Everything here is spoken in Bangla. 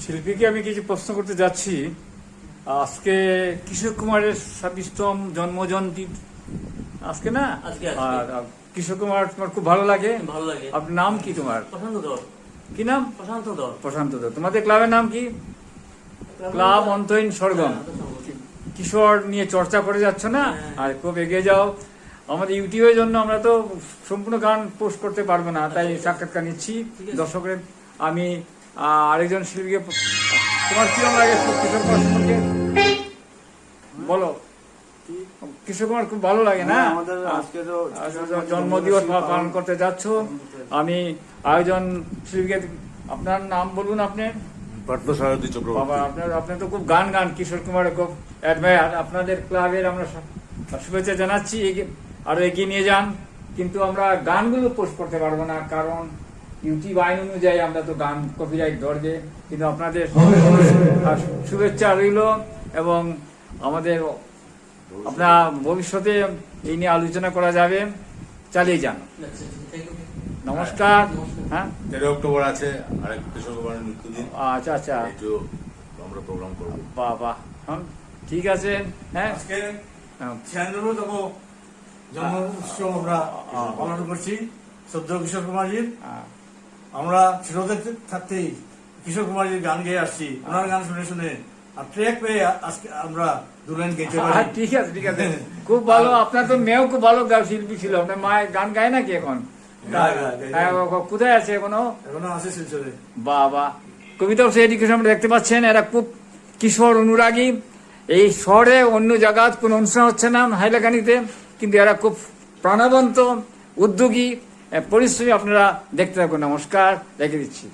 শিল্পীকে আমি কিছু প্রশ্ন করতে যাচ্ছি। আজকে কিশোর কুমারের ছাব্বিশতম জন্মজয়ন্তী। আজকে না। আর কিশোর কুমার তোমার খুব ভালো লাগে? ভালো লাগে। আপনার নাম কি তোমার? প্রশান্ত দর কি নাম? প্রশান্ত দর প্রশান্ত দত্ত। তোমাদের ক্লাবের নাম কি? ক্লাব অন্তহীন স্বর্গম। কিশোর নিয়ে চর্চা করে যাচ্ছ না? হ্যাঁ। আর খুব এগিয়ে যাও। আমাদের ইউটিউবের জন্য আমরা তো সম্পূর্ণ গান পোস্ট করতে পারব না তাই সাক্ষাৎকার নিচ্ছি। দর্শকের আমি আরেকজন শিল্পীকে তোমার কিরম লাগে কিশোর কুমার সম্পর্কে? বলো। কিশোর কুমার খুব ভালো লাগে না? আমাদের আজকে তো আচ্ছা, জন্মদিবস পালন করতে যাচ্ছ। আমি আয়োজন শিল্পীকে আপনার নাম বলুন আপনি। বাবা আপনার আপনি তো খুব গান গান। কিশোর কুমারের খুব অ্যাডমায়ার। আপনাদের ক্লাবের আমরা শুভেচ্ছা জানাচ্ছি। এগিয়ে- আরও এগিয়ে নিয়ে যান। কিন্তু আমরা গানগুলো পোস্ট করতে পারব না কারণ ইউটিউব আইন অনুযায়ী আমরা তো গান কপিরাইট ধরবে। কিন্তু আপনাদের হবে, হবে। আহ, শুভেচ্ছা রইল এবং আমাদের আপনার ভবিষ্যতে এই নিয়ে আলোচনা করা যাবে। চালিয়ে যান। নমস্কার। হ্যাঁ? তেরো অক্টোবর আছে আরেক কুমারের মৃত্যুদিন। আচ্ছা আচ্ছা। একটু আমরা প্রোগ্রাম করব। বাহ বাহ। হ্যাঁ, ঠিক আছে। হ্যাঁ। হ্যাঁ, ছিয়ানব্বইতম জন্ম উৎসব আমরা পালন করছি। শ্রদ্ধ কিশোর কুমারজির। আমরা ছোটদের থাকতেই কিশোর কুমারজির গান গেয়ে আসছি। ওনার গান শুনে শুনে আর ট্রেক পেয়ে আজকে আমরা দু লাইন গেতে পারি ঠিক আছে ঠিক আছে। খুব ভালো আপনার তো মেয়েও খুব ভালো গান শিল্পী ছিল। আপনার মায়ের গান গায় নাকি এখন। হ্যাঁ, কোথায় আছে এখনও? এখনও আছে শিলচরে। বাবা। কবিতা সে এডুকেশন আমরা দেখতে পাচ্ছেন এরা খুব কিশোর অনুরাগী। এই শহরে অন্য জায়গায় কোনো অনুষ্ঠান হচ্ছে না হাইলাকানিতে কিন্তু এরা খুব প্রাণবন্ত উদ্যোগী। পরিশ্রমী আপনারা দেখতে থাকুন। নমস্কার রেখে দিচ্ছি।